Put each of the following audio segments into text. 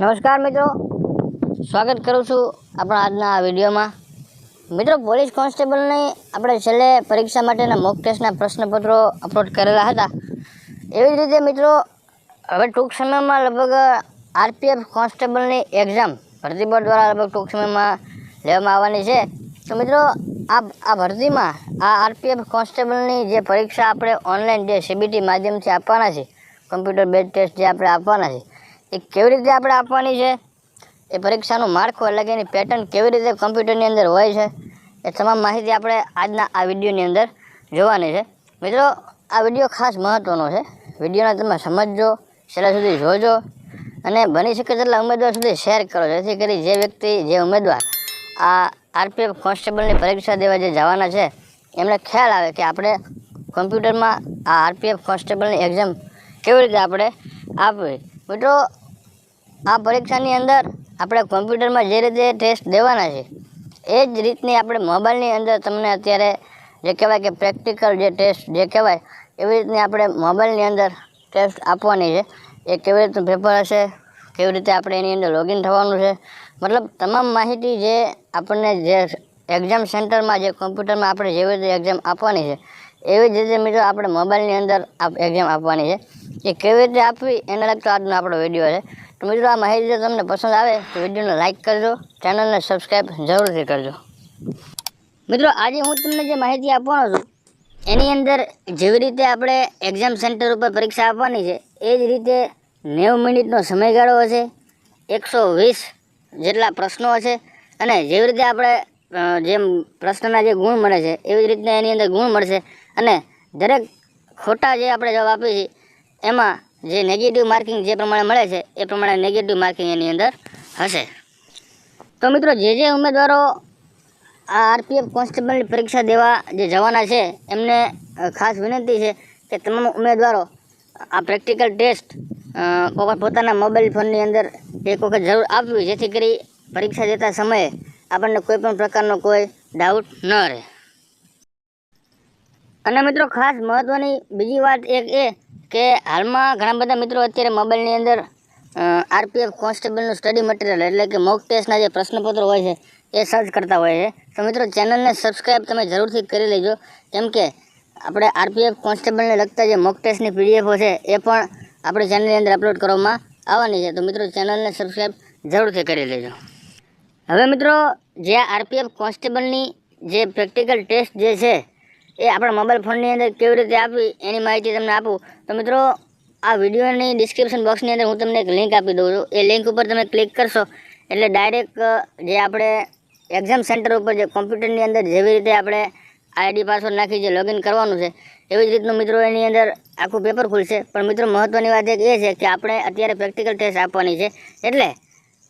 નમસ્કાર મિત્રો. સ્વાગત કરું છું આપણા આજના આ વિડીયોમાં. મિત્રો, પોલીસ કોન્સ્ટેબલની આપણે છેલ્લે પરીક્ષા માટેના મોક ટેસ્ટના પ્રશ્નપત્રો અપલોડ કરેલા હતા. એવી જ રીતે મિત્રો, હવે ટૂંક સમયમાં લગભગ આરપીએફ કોન્સ્ટેબલની એક્ઝામ ભરતી બોર્ડ દ્વારા લગભગ ટૂંક સમયમાં લેવામાં આવવાની છે. તો મિત્રો, આ આ ભરતીમાં આ આરપીએફ કોન્સ્ટેબલની જે પરીક્ષા આપણે ઓનલાઈન જે સીબીટી માધ્યમથી આપવાના છે કમ્પ્યુટર બેઝ ટેસ્ટ જે આપણે આપવાના છે એ કેવી રીતે આપણે આપવાની છે? એ પરીક્ષાનું માળખું એટલે કે એની પેટર્ન કેવી રીતે કમ્પ્યુટરની અંદર હોય છે, એ તમામ માહિતી આપણે આજના આ વિડીયોની અંદર જોવાની છે. મિત્રો, આ વીડિયો ખાસ મહત્ત્વનો છે. વિડીયોને તમે સમજજો, છેલ્લા સુધી જોજો અને બની શકે તેટલા ઉમેદવાર સુધી શેર કરો, જેથી કરી જે વ્યક્તિ, જે ઉમેદવાર આ આરપીએફ કોન્સ્ટેબલની પરીક્ષા દેવા જે જવાના છે, એમને ખ્યાલ આવે કે આપણે કોમ્પ્યુટરમાં આ આરપીએફ કોન્સ્ટેબલની એક્ઝામ કેવી રીતે આપણે આપવી. મિત્રો આ પરીક્ષાની અંદર આપણે કોમ્પ્યુટરમાં જે રીતે ટેસ્ટ દેવાના છે, એ જ રીતની આપણે મોબાઈલની અંદર તમને અત્યારે જે કહેવાય કે પ્રેક્ટિકલ જે ટેસ્ટ જે કહેવાય, એવી રીતની આપણે મોબાઈલની અંદર ટેસ્ટ આપવાની છે. એ કેવી રીતનું પેપર હશે, કેવી રીતે આપણે એની અંદર લોગિન થવાનું છે. મતલબ તમામ માહિતી જે આપણને જે એક્ઝામ સેન્ટરમાં જે કોમ્પ્યુટરમાં આપણે જેવી રીતે એક્ઝામ આપવાની છે એવી જ રીતે મિત્રો આપણે મોબાઈલની અંદર એક્ઝામ આપવાની છે. એ કેવી રીતે આપવી એને લગતો આજનો આપણો વીડિયો છે. તો મિત્રો આ માહિતી જો તમને પસંદ આવે તો વિડીયોને લાઇક કરજો ચેનલને સબસ્ક્રાઈબ જરૂરથી કરજો. મિત્રો આજે હું તમને જે માહિતી આપવાનો છું, એની અંદર જેવી રીતે આપણે એક્ઝામ સેન્ટર ઉપર પરીક્ષા આપવાની છે, એ જ રીતે નેવું મિનિટનો સમયગાળો હશે, એકસો વીસ જેટલા પ્રશ્નો હશે, અને જેવી રીતે આપણે જેમ પ્રશ્નના જે ગુણ મળે છે, એવી જ રીતના એની અંદર ગુણ મળશે. અને દરેક ખોટા જે આપણે જવાબ આપીએ છીએ, એમાં જે નેગેટિવ માર્કિંગ જે પ્રમાણે મળે છે, એ પ્રમાણે નેગેટિવ માર્કિંગ એની અંદર હશે. તો મિત્રો જે જે ઉમેદવારો આ આરપીએફ કોન્સ્ટેબલની પરીક્ષા દેવા જે જવાના છે, એમને ખાસ વિનંતી છે કે તમામ ઉમેદવારો આ પ્રેક્ટિકલ ટેસ્ટ કોઈ પોતા- પોતાના મોબાઈલ ફોનની અંદર એક વખત જરૂર આપવી, જેથી કરી પરીક્ષા દેતા સમયે આપણને કોઈ પણ પ્રકારનો કોઈ ડાઉટ ન રહે. અને મિત્રો ખાસ મહત્ત્વની બીજી વાત એક એ કે હાલમાં ઘણા બધા મિત્રો અત્યારે મોબાઈલની અંદર આરપીએફ કોન્સ્ટેબલનું સ્ટડી મટીરિયલ એટલે કે મોક ટેસ્ટના જે પ્રશ્નપત્રો હોય છે, એ સર્ચ કરતા હોય છે. તો મિત્રો ચેનલને સબસ્ક્રાઈબ તમે જરૂરથી કરી લેજો. કેમ કે આપણે આરપીએફ કોન્સ્ટેબલને લગતા જે મોક ટેસ્ટની પીડીએફો છે, એ પણ આપણે ચેનલની અંદર અપલોડ કરવામાં આવવાની છે. તો મિત્રો ચેનલને સબસ્ક્રાઈબ જરૂરથી કરી લેજો. હવે મિત્રો, જે આરપીએફ કોન્સ્ટેબલની જે પ્રેક્ટિકલ ટેસ્ટ જે છે એ આપણા મોબાઈલ ફોનની અંદર કેવી રીતે આપવી એની માહિતી તમને આપું. તો મિત્રો, આ વિડીયોની ડિસ્ક્રિપ્શન બોક્સની અંદર હું તમને એક લિંક આપી દઉં છું. એ લિંક ઉપર તમે ક્લિક કરશો એટલે ડાયરેક્ટ જે આપણે એક્ઝામ સેન્ટર ઉપર જે કોમ્પ્યુટરની અંદર જેવી રીતે આપણે આઈડી પાસવર્ડ નાખી જે લોગિન કરવાનું છે, એવી જ રીતનું મિત્રો એની અંદર આખું પેપર ખુલશે. પણ મિત્રો મહત્ત્વની વાત એક એ છે કે આપણે અત્યારે પ્રેક્ટિકલ ટેસ્ટ આપવાની છે. એટલે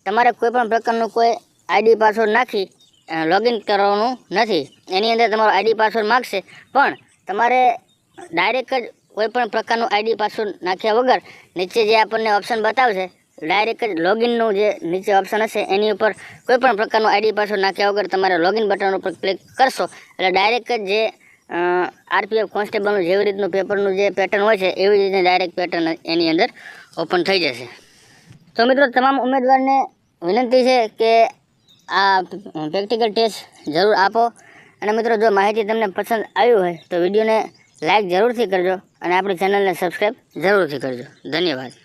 તમારે કોઈપણ પ્રકારનું કોઈ આઈડી પાસવર્ડ નાખી લોગિન કરવાનું નથી. એની અંદર તમારો આઈડી પાસવર્ડ માગશે. પણ તમારે ડાયરેક્ટ જ કોઈપણ પ્રકારનું આઈડી પાસવર્ડ નાખ્યા વગર નીચે જે આપણને ઓપ્શન બતાવશે ડાયરેક્ટ જ લોગિનનું જે નીચે ઓપ્શન હશે, એની ઉપર કોઈપણ પ્રકારનું આઈડી પાસવર્ડ નાખ્યા વગર તમારે લોગિન બટન ઉપર ક્લિક કરશો. એટલે ડાયરેક્ટ જ આરપીએફ કોન્સ્ટેબલનું જેવી રીતનું પેપરનું જે પેટર્ન હોય છે, એવી રીતે ડાયરેક્ટ પેટર્ન એની અંદર ઓપન થઈ જશે. તો મિત્રો, તમામ ઉમેદવારને વિનંતી છે કે આ પ્રેક્ટિકલ ટેસ્ટ જરૂર આપો. અને મિત્રો, જો માહિતી તમને પસંદ આવી હોય તો વિડીયોને લાઇક જરૂરથી કરજો અને આપણી ચેનલને સબસ્ક્રાઈબ જરૂરથી કરજો. ધન્યવાદ.